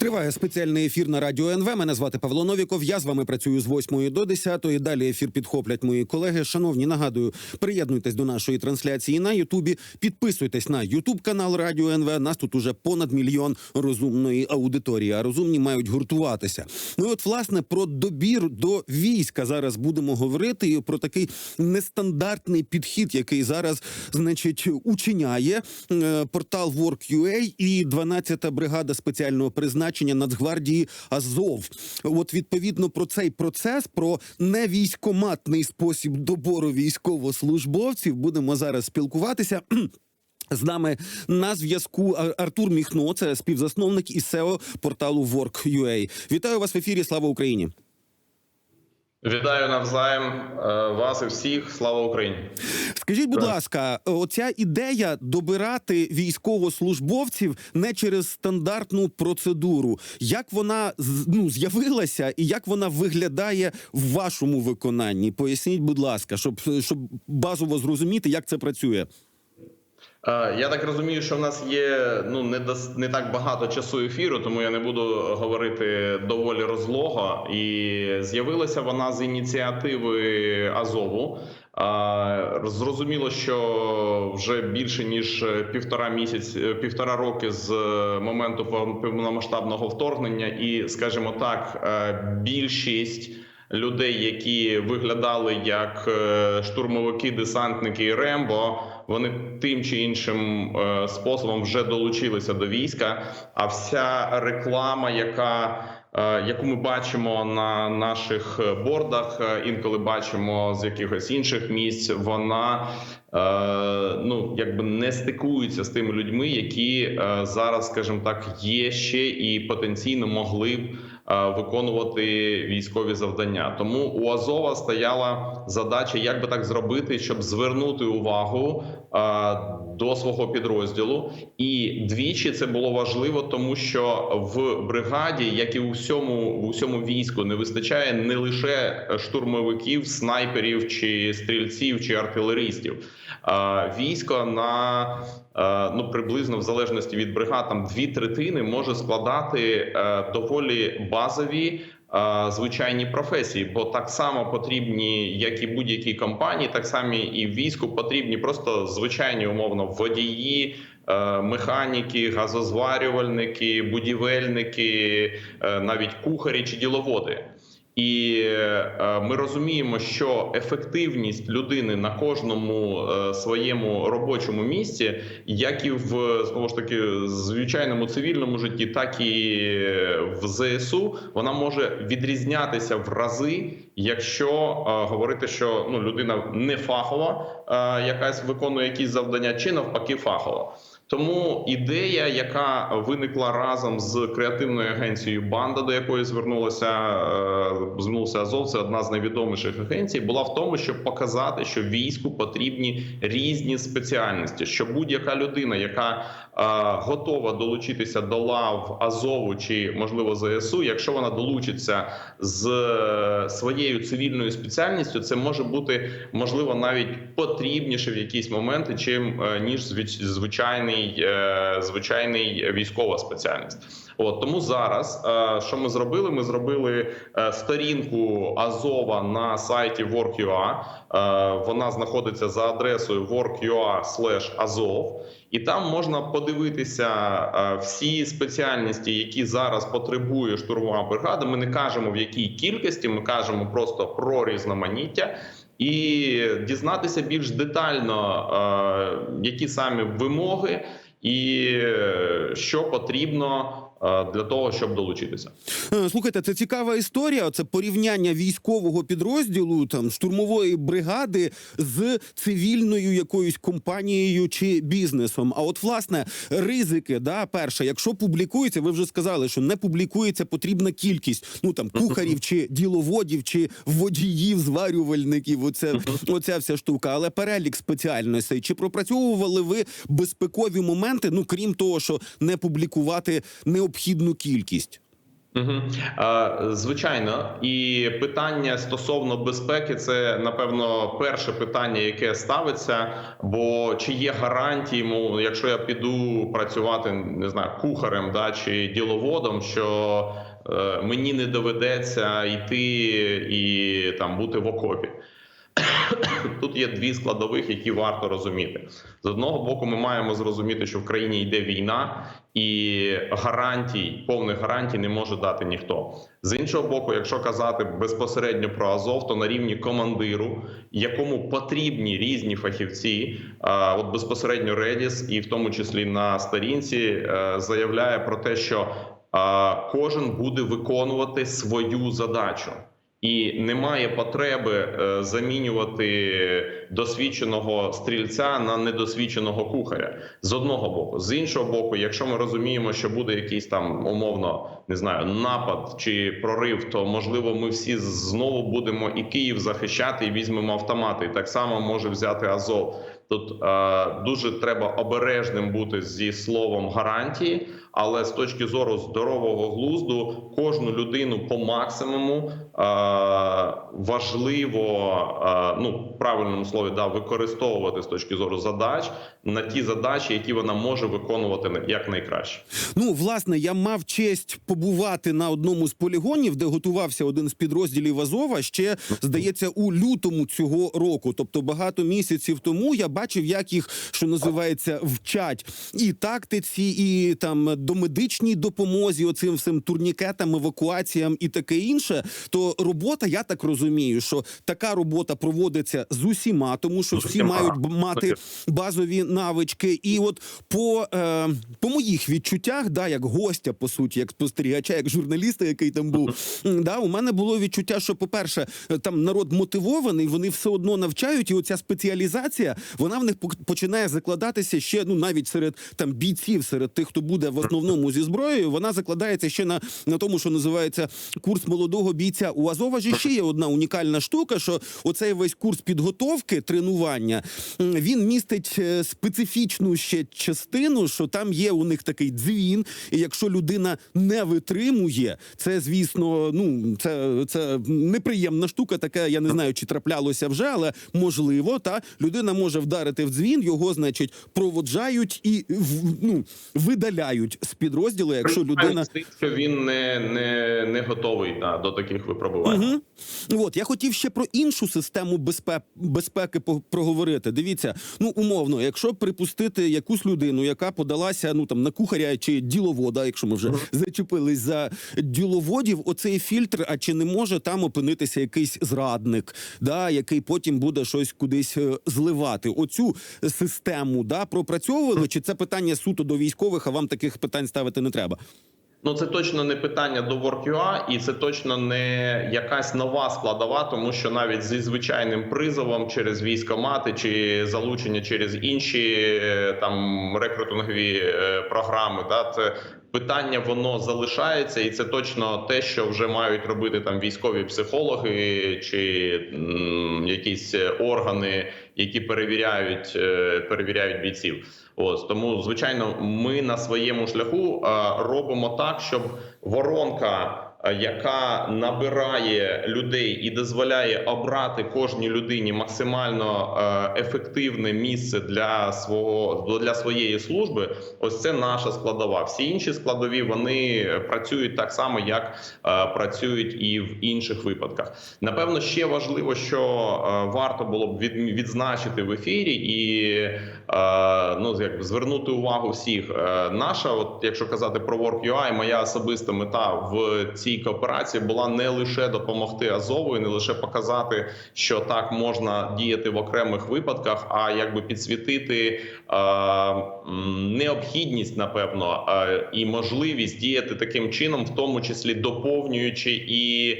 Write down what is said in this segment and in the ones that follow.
Триває спеціальний ефір на радіо НВ. Мене звати Павло Новіков. Я з вами працюю з 8 до 10. Далі ефір підхоплять мої колеги. Шановні, нагадую, приєднуйтесь до нашої трансляції на Ютубі. Підписуйтесь на Ютуб канал Радіо НВ. Нас тут уже понад мільйон розумної аудиторії. А розумні мають гуртуватися. Ну і от власне про добір до війська зараз будемо говорити і про такий нестандартний підхід, який зараз, значить, учиняє е, портал Work.ua і 12-та бригада спеціального призначення Нацгвардії Азов. От відповідно про цей процес, про невійськоматний спосіб добору військовослужбовців будемо зараз спілкуватися. З нами на зв'язку Артур Міхно, це співзасновник і SEO порталу Work.ua. Вітаю вас в ефірі. Слава Україні! Вітаю навзаєм е, вас і всіх. Слава Україні! Скажіть, будь ласка, оця ідея добирати військовослужбовців не через стандартну процедуру. Як вона ну, з'явилася і як вона виглядає в вашому виконанні? Поясніть, будь ласка, щоб, щоб базово зрозуміти, як це працює. Е, Я так розумію, що в нас є ну не дос- не так багато часу ефіру, тому я не буду говорити доволі розлого. І з'явилася вона з ініціативи Азову. Е, Зрозуміло, що вже більше ніж півтора місяць, е, півтора роки з моменту повномасштабного вторгнення, і скажімо так, більшість. Людей, які виглядали як штурмовики, десантники і Рембо, вони тим чи іншим е, способом вже долучилися до війська. А вся реклама, яка е, яку ми бачимо на наших е, бордах, інколи бачимо з якихось інших місць, вона ну якби не стикується з тими людьми, які зараз, скажімо так, є ще і потенційно могли б виконувати військові завдання. Тому у Азова стояла задача, як би так зробити, щоб звернути увагу до свого підрозділу. І двічі це було важливо, тому що в бригаді, як і у всьому в усьому війську, не вистачає не лише штурмовиків, снайперів чи стрільців чи артилеристів. Е, Військо на е, ну приблизно в залежності від бригад, там дві третини може складати е, доволі базові. Звичайні професії, бо так само потрібні, як і будь-якій компанії, так само і війську потрібні просто звичайні умовно водії, е, механіки, газозварювальники, будівельники, е, навіть кухарі чи діловоди. І е, ми розуміємо, що ефективність людини на кожному е, своєму робочому місці, як і в знову ж таки звичайному цивільному житті, так і в ЗСУ, вона може відрізнятися в рази, якщо е, говорити, що ну людина не фахова, якась виконує якісь завдання, чи навпаки фахова. Тому ідея, яка виникла разом з креативною агенцією Банда, до якої звернулася е, звернувся Азов, це одна з найвідоміших агенцій, була в тому, щоб показати, що війську потрібні різні спеціальності, що будь-яка людина, яка е, готова долучитися до лав Азову чи можливо ЗСУ, якщо вона долучиться з е, своєю цивільною спеціальністю, це може бути можливо навіть потрібніше в якісь моменти, чим е, ніж звич- звичайний е, звичайний військова спеціальність. От тому зараз, е, що ми зробили? Ми зробили е, сторінку Азова на сайті Work.ua. Вона знаходиться за адресою work.ua Azov. І там можна подивитися всі спеціальності, які зараз потребує штурмова бригада. Ми не кажемо в якій кількості, ми кажемо просто про різноманіття. І дізнатися більш детально, е, які самі вимоги, і що потрібно для того, щоб долучитися. Е, Слухайте, це цікава історія. Це порівняння військового підрозділу, там штурмової бригади з цивільною якоюсь компанією чи бізнесом. А от власне ризики, да, перше, якщо публікується, ви вже сказали, що не публікується потрібна кількість. Ну там кухарів чи діловодів, чи водіїв, зварювальників. Оце оця вся штука. Але перелік спеціальностей. Чи пропрацьовували ви безпекові моменти? Ну крім того, що не публікувати необхідну кількість. Угу. Звичайно, і питання стосовно безпеки це напевно перше питання, яке ставиться. Бо чи є гарантії, мов, якщо я піду працювати, не знаю, кухарем да чи діловодом, що е, мені не доведеться йти і там бути в окопі. Тут є дві складових, які варто розуміти. З одного боку, ми маємо зрозуміти, що в країні йде війна, і гарантій, повних гарантій не може дати ніхто. З іншого боку, якщо казати безпосередньо про Азов, то на рівні командиру, якому потрібні різні фахівці, от безпосередньо Редіс, і в тому числі на сторінці, е, заявляє про те, що кожен буде виконувати свою задачу. І немає потреби е, замінювати досвідченого стрільця на недосвідченого кухаря з одного боку. З іншого боку, якщо ми розуміємо, що буде якийсь там умовно не знаю напад чи прорив, то можливо ми всі знову будемо і Київ захищати, і візьмемо автомати. І так само може взяти Азов. Тут е, дуже треба обережним бути зі словом гарантії, але з точки зору здорового глузду, кожну людину по максимуму е, важливо е, ну правильному слові да використовувати з точки зору задач на ті задачі, які вона може виконувати як найкраще. Ну, власне, я мав честь побувати на одному з полігонів, де готувався один з підрозділів Азова. Ще здається, у лютому цього року. Тобто багато місяців тому я бачив, як їх що називається вчать і тактиці, і там домедичній допомозі, оцим всім турнікетам, евакуаціям і таке інше. То робота, я так розумію, що така робота проводиться з усіма, тому що всі мають мати базові навички. І от по, е, по моїх відчуттях, да, як гостя, по суті, як спостерігача, як журналіста, який там був, да, у мене було відчуття, що, по-перше, е, там народ мотивований, вони все одно навчають, і оця спеціалізація вона в них починає закладатися ще ну навіть серед там бійців, серед тих, хто буде в основному зі зброєю. Вона закладається ще на, на тому, що називається курс молодого бійця. У Азова ж ще є одна унікальна штука, що оцей весь курс підготовки, тренування, він містить е, специфічну ще частину, що там є у них такий дзвін, і якщо людина не витримує, це звісно, ну це, це неприємна штука. Така я не знаю, чи траплялося вже, але можливо, та людина може вдарити в дзвін, його, значить, проводжають і ну, видаляють з підрозділу, якщо людина. що він не, не, не готовий да, до таких випробувань. Угу. От я хотів ще про іншу систему безпеки, безпеки проговорити. Дивіться, ну умовно, якщо припустити якусь людину, яка подалася ну там на кухаря чи діловода, якщо ми вже зачепились за діловодів, оцей фільтр, а чи не може там опинитися якийсь зрадник, да, який потім буде щось кудись е, зливати? Оцю систему да пропрацьовували, чи це питання суто до військових, а вам таких питань ставити не треба? Ну це точно не питання до WorkUA, і це точно не якась нова складова, тому що навіть зі звичайним призовом через військомати чи залучення через інші е, там рекрутингові е, програми, да це питання воно залишається, і це точно те, що вже мають робити там військові психологи чи м, якісь е, органи, які перевіряють, е, перевіряють бійців. Ось тому, звичайно, ми на своєму шляху робимо так, щоб воронка, яка набирає людей і дозволяє обрати кожній людині максимально е, ефективне місце для свого для своєї служби. Ось це наша складова. Всі інші складові вони працюють так само, як е, працюють і в інших випадках. Напевно, ще важливо, що е, варто було б від, відзначити в ефірі і е, ну якби звернути увагу всіх. Е, Наша, от якщо казати про WorkUI, моя особиста мета в цій кооперації була не лише допомогти Азову, і не лише показати, що так можна діяти в окремих випадках, а якби підсвітити е, необхідність, напевно, е, і можливість діяти таким чином, в тому числі доповнюючи і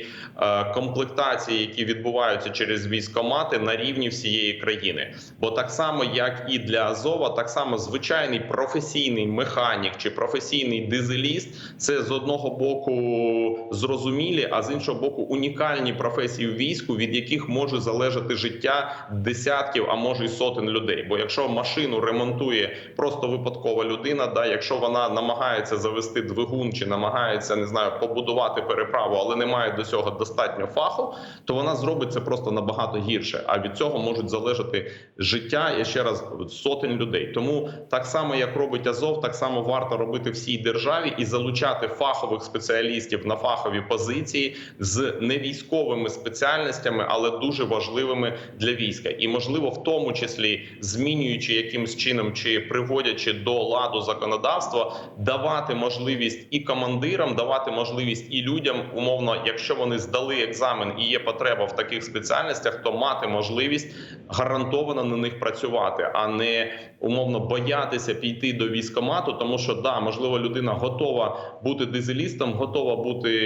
е, комплектації, які відбуваються через військомати на рівні всієї країни. Бо так само, як і для Азова, так само звичайний професійний механік чи професійний дизеліст це з одного боку зрозумілі, а з іншого боку, унікальні професії в війську, від яких може залежати життя десятків, а може й сотень людей. Бо якщо машину ремонтує просто випадкова людина, да, якщо вона намагається завести двигун чи намагається не знаю побудувати переправу, але не має до цього достатньо фаху, то вона зробить це просто набагато гірше. А від цього можуть залежати життя я ще раз сотень людей. Тому так само як робить Азов, так само варто робити всій державі і залучати фахових спеціалістів на фахові позиції з невійськовими спеціальностями, але дуже важливими для війська, і можливо, в тому числі змінюючи якимсь чином чи приводячи до ладу законодавства, давати можливість і командирам, давати можливість і людям, умовно, якщо вони здали екзамен і є потреба в таких спеціальностях, то мати можливість гарантовано на них працювати, а не умовно боятися піти до військомату, тому що да, можливо, людина готова бути дизелістом, готова бути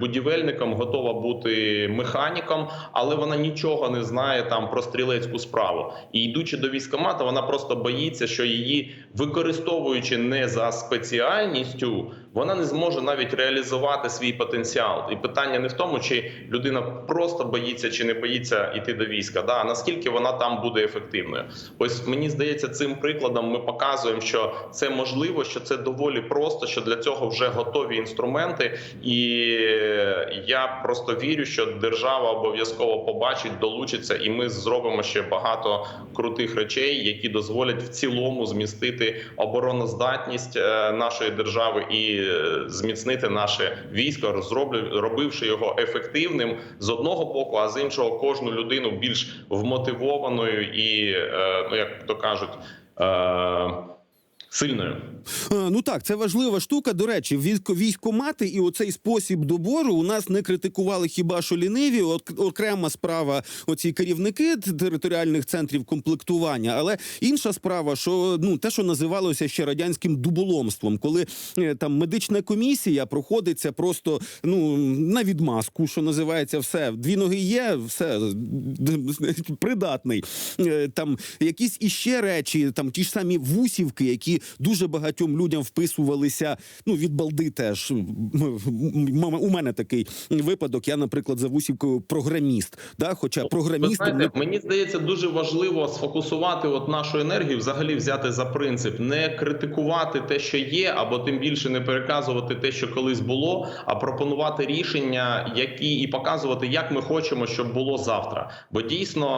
будівельником, готова бути механіком, але вона нічого не знає там про стрілецьку справу. І йдучи до військомата, вона просто боїться, що її використовуючи не за спеціальністю, вона не зможе навіть реалізувати свій потенціал. І питання не в тому, чи людина просто боїться чи не боїться йти до війська, да а наскільки вона там буде ефективною. Ось мені здається, цим прикладом ми показуємо, що це можливо, що це доволі просто, що для цього вже готові інструменти, і я просто вірю, що держава обов'язково побачить, долучиться, і ми зробимо ще багато крутих речей, які дозволять в цілому змістити обороноздатність е, нашої держави і е, зміцнити наше військо, робивши його ефективним з одного боку, а з іншого кожну людину більш вмотивованою і, е, ну як то кажуть. Сильною Ну так, це важлива штука. До речі, військо, військомати і оцей спосіб добору у нас не критикували хіба що ліниві. Окрема справа, оці керівники територіальних центрів комплектування. Але інша справа, що ну те, що називалося ще радянським дуболомством, коли е, там медична комісія проходиться просто ну на відмазку, що називається, все дві ноги є, все придатний. Е, Там якісь іще речі, там ті ж самі вусівки, які дуже багатьом людям вписувалися. Ну від балди теж у мене такий випадок. Я, наприклад, за вусівкою програміст. Да, хоча Ви програмістом не знаєте, мені здається, дуже важливо сфокусувати от нашу енергію, взагалі взяти за принцип, не критикувати те, що є, або тим більше не переказувати те, що колись було, а пропонувати рішення, які і показувати, як ми хочемо, щоб було завтра. Бо дійсно,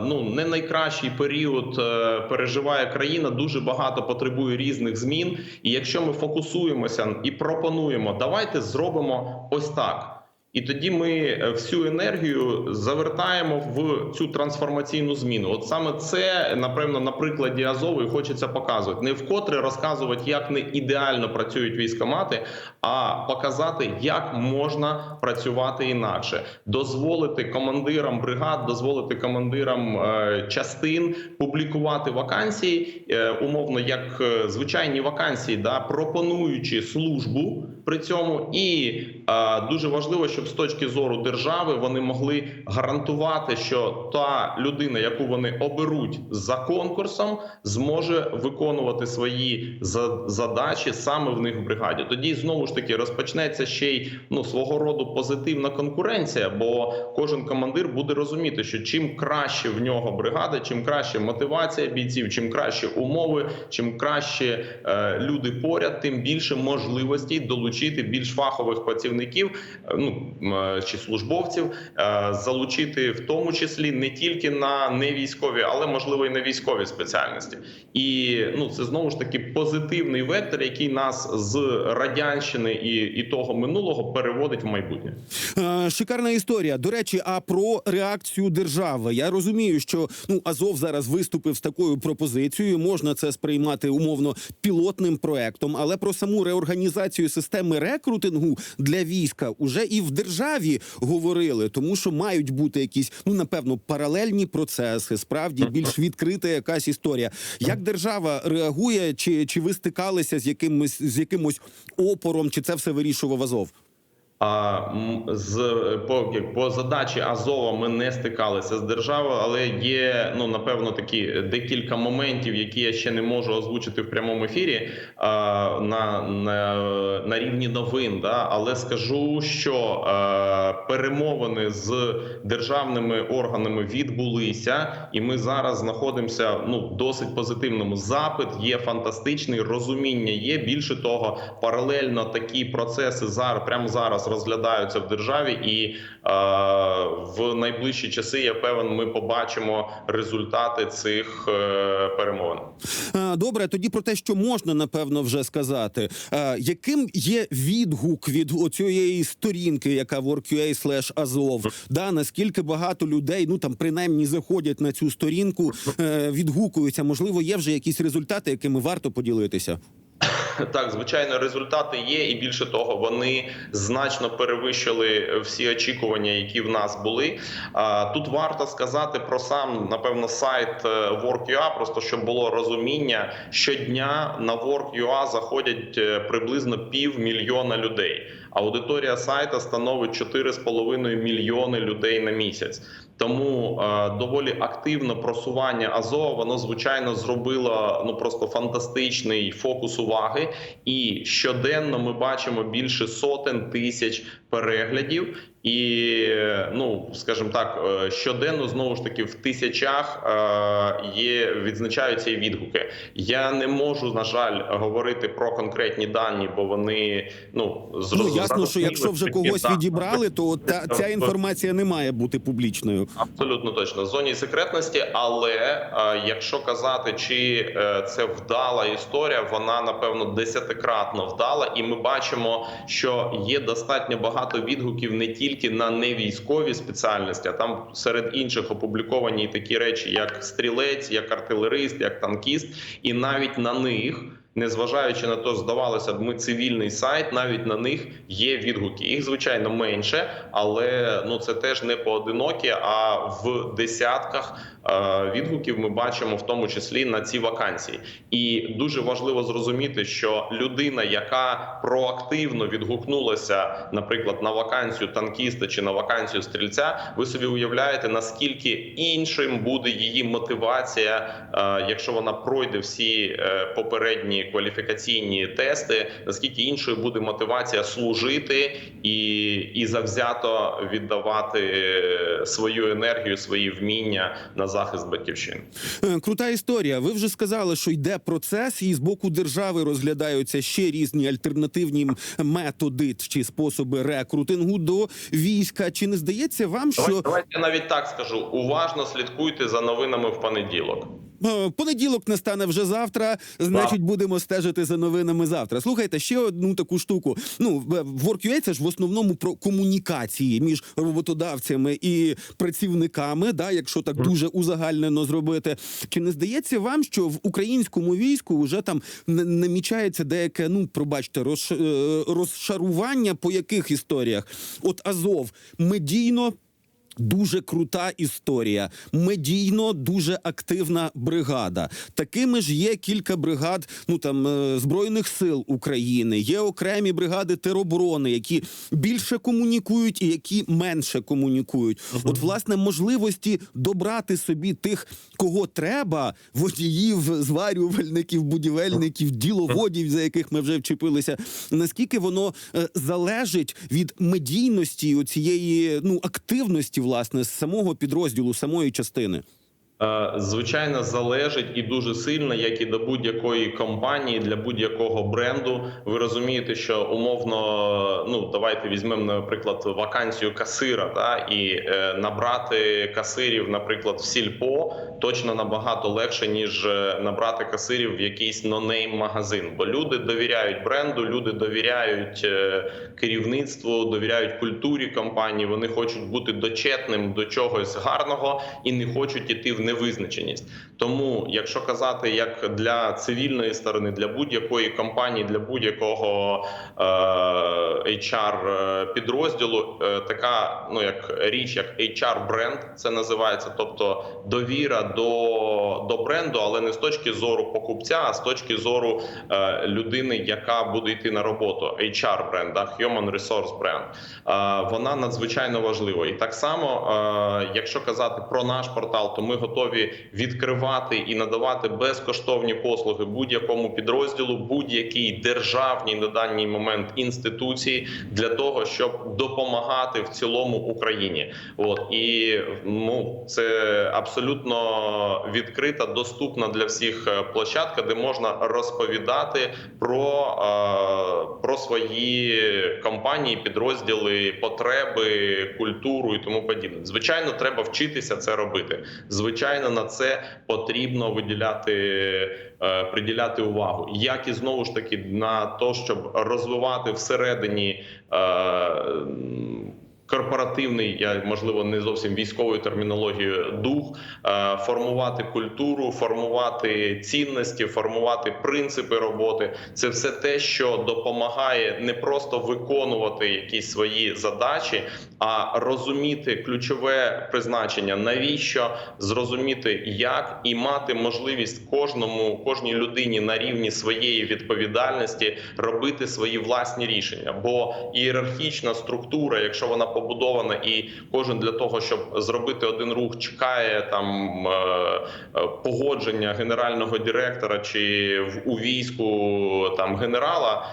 е, ну не найкращий період е, переживає країна. Дуже багато потребує різних змін. І якщо ми фокусуємося і пропонуємо, давайте зробимо ось так. І тоді ми е, всю енергію завертаємо в цю трансформаційну зміну. От саме це напевно на прикладі Азову і хочеться показувати. Не вкотре розказувати, як не ідеально працюють військомати, а показати, як можна працювати інакше, дозволити командирам бригад, дозволити командирам е, частин публікувати вакансії, е, умовно як звичайні вакансії, да пропонуючи службу при цьому, і дуже важливо, щоб з точки зору держави вони могли гарантувати, що та людина, яку вони оберуть за конкурсом, зможе виконувати свої задачі саме в них в бригаді. Тоді знову ж таки розпочнеться ще й ну свого роду позитивна конкуренція, бо кожен командир буде розуміти, що чим краще в нього бригада, чим краще мотивація бійців, чим краще умови, чим краще е, люди поряд, тим більше можливостей долучити більш фахових працівників, е, ну чи службовців, е, залучити в тому числі не тільки на невійськові, але можливо і на військові спеціальності. І ну це знову ж таки позитивний вектор, який нас з радянщини і, і того минулого переводить в майбутнє. Е, Шикарна історія. До речі, а про реакцію держави. Я розумію, що ну Азов зараз виступив з такою пропозицією. Можна це сприймати умовно пілотним проектом, але про саму реорганізацію системи рекрутингу для війська уже і в державі говорили, тому що мають бути якісь ну напевно паралельні процеси. Справді більш відкрита якась історія. Як держава реагує, чи, чи ви стикалися з якимось з якимось опором, чи це все вирішував Азов? А з по, по задачі Азова ми не стикалися з державою, але є ну напевно такі декілька моментів, які я ще не можу озвучити в прямому ефірі а, на, на, на рівні новин. Да? Але скажу, що е, перемовини з державними органами відбулися, і ми зараз знаходимося ну досить позитивному. Запит є фантастичний, розуміння є. Більше того, паралельно такі процеси зараз прямо зараз розглядаються в державі, і е, в найближчі часи я певен, ми побачимо результати цих е, перемовин. Добре, тоді про те, що можна напевно вже сказати. А, Яким є відгук від оцієї сторінки, яка WorkUA slash Азов? Да, наскільки багато людей, ну там принаймні заходять на цю сторінку, е, відгукуються? Можливо, є вже якісь результати, якими варто поділитися? Так, звичайно, результати є, і більше того, вони значно перевищили всі очікування, які в нас були. Тут варто сказати про сам напевно сайт е, Work.ua, просто щоб було розуміння, щодня на Work.ua заходять е, приблизно півмільйона людей. Аудиторія сайта становить 4,5 мільйони людей на місяць. Тому е, доволі активне просування Азова воно звичайно зробило ну просто фантастичний фокус уваги. І щоденно ми бачимо більше сотень тисяч переглядів. І ну скажімо так, е, щоденно знову ж таки в тисячах е, є відзначаються відгуки. Я не можу на жаль говорити про конкретні дані, бо вони ну Ну ясно, що якщо вже когось відібрали, то та ця інформація не має бути публічною. Абсолютно точно. Зоні секретності, але е, якщо казати, чи е, це вдала історія, вона напевно десятикратно вдала, і ми бачимо, що є достатньо багато відгуків не тільки на невійськові спеціальності, а там серед інших опубліковані такі речі, як стрілець, як артилерист, як танкіст, і навіть на них. Незважаючи на то, здавалося б, ми цивільний сайт, навіть на них є відгуки. Їх звичайно менше, але ну це теж не поодинокі. А в десятках відгуків ми бачимо, в тому числі на ці вакансії. І дуже важливо зрозуміти, що людина, яка проактивно відгукнулася, наприклад, на вакансію танкіста чи на вакансію стрільця, ви собі уявляєте, наскільки іншим буде її мотивація, е, якщо вона пройде всі е, попередні кваліфікаційні тести, наскільки іншою буде мотивація служити і, і завзято віддавати е, свою енергію, свої вміння на захист батьківщини. Е, Крута історія. Ви вже сказали, що йде процес, і з боку держави розглядаються ще різні альтернативні методи чи способи рекрутингу до війська. Чи не здається вам, Давайте, що давайте я навіть так скажу: уважно слідкуйте за новинами в понеділок. Е, понеділок настане вже завтра? Значить, будемо стежити за новинами завтра. Слухайте ще одну таку штуку. Ну в WorkUA це ж в основному про комунікації між роботодавцями і працівниками. Да, якщо так дуже узагальнено зробити. Чи не здається вам, що в українському війську вже там намічається деяке, ну пробачте, розш... е, розшарування по яких історіях? От Азов медійно. Дуже крута історія. Медійно дуже активна бригада. Такими ж є кілька бригад, ну там е, збройних сил України. Є окремі бригади тероборони, які більше комунікують і які менше комунікують. От власне можливості добрати собі тих, кого треба, водіїв, зварювальників, будівельників, діловодів, за яких ми вже вчепилися. Наскільки воно е, залежить від медійності цієї ну активності, власне, з самого підрозділу, самої частини. Е, Звичайно, залежить і дуже сильно, як і до будь-якої компанії для будь-якого бренду. Ви розумієте, що умовно, ну давайте візьмемо, наприклад, вакансію касира, та і е, набрати касирів, наприклад, в сільпо точно набагато легше ніж е, набрати касирів в якийсь нонейм магазин. Бо люди довіряють бренду, люди довіряють е, керівництву, довіряють культурі компанії. Вони хочуть бути дочетним до чогось гарного і не хочуть іти в невизначеність. Тому, якщо казати як для цивільної сторони, для будь-якої компанії, для будь-якого е, HR е, підрозділу, е, така ну як річ, як HR бренд, це називається, тобто довіра до, до бренду, але не з точки зору покупця, а з точки зору людини, яка буде йти на роботу. HR бренд, Human Resource бренд. Вона надзвичайно важлива. І так само, якщо казати про наш портал, то ми готові відкривати і надавати безкоштовні послуги будь-якому підрозділу, будь-якій державній на даний момент інституції для того, щоб допомагати в цілому Україні. От і ну це абсолютно відкрита, доступна для всіх е, площадка, де можна розповідати про, е, про свої компанії, підрозділи, потреби, культуру і тому подібне. Звичайно, треба вчитися це робити. Звичайно, на це потрібно виділяти е, приділяти увагу, як і знову ж таки на те, щоб розвивати всередині. Корпоративний, я можливо не зовсім військовою термінологією, дух е, формувати культуру, формувати цінності, формувати принципи роботи. Це все те, що допомагає не просто виконувати якісь свої задачі, а розуміти ключове призначення, навіщо зрозуміти, як і мати можливість кожному кожній людині на рівні своєї відповідальності робити свої власні рішення. Бо ієрархічна структура, якщо вона побудована, і кожен для того, щоб зробити один рух, чекає там е, е, погодження генерального директора чи у війську там генерала.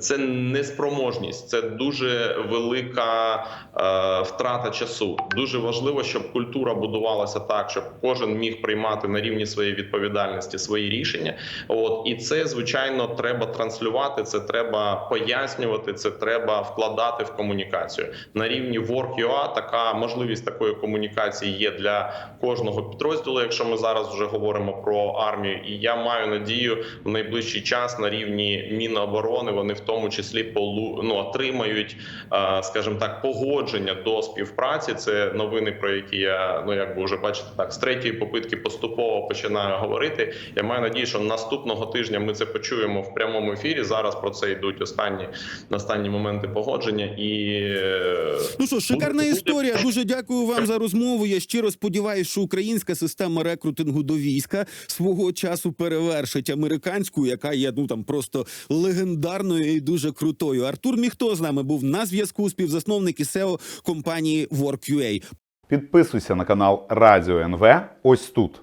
Це неспроможність, це дуже велика е, втрата часу. Дуже важливо, щоб культура будувалася так, щоб кожен міг приймати на рівні своєї відповідальності свої рішення. От і це звичайно треба транслювати. Це треба пояснювати. Це треба вкладати в комунікацію на рівні Work.ua Така можливість такої комунікації є для кожного підрозділу. Якщо ми зараз вже говоримо про армію, і я маю надію в найближчий час на рівні Міноборони вони в тому числі полу ну, отримають, е, скажімо так, погодження до співпраці. Це новини, про які я ну якби вже бачите, так з третьої попитки поступово починаю говорити. Я маю надію, що наступного тижня ми це почуємо в прямому ефірі. Зараз про це йдуть останні останні моменти погодження і е, Ну що, шикарна буде- історія. Дуже дякую вам за розмову. Я щиро сподіваюся, що українська система рекрутингу до війська свого часу перевершить американську, яка є ну там просто легендарною і дуже крутою. Артур Міхто з нами був на зв'язку, співзасновник і SEO компанії Work.ua. Підписуйся на канал Радіо НВ ось тут.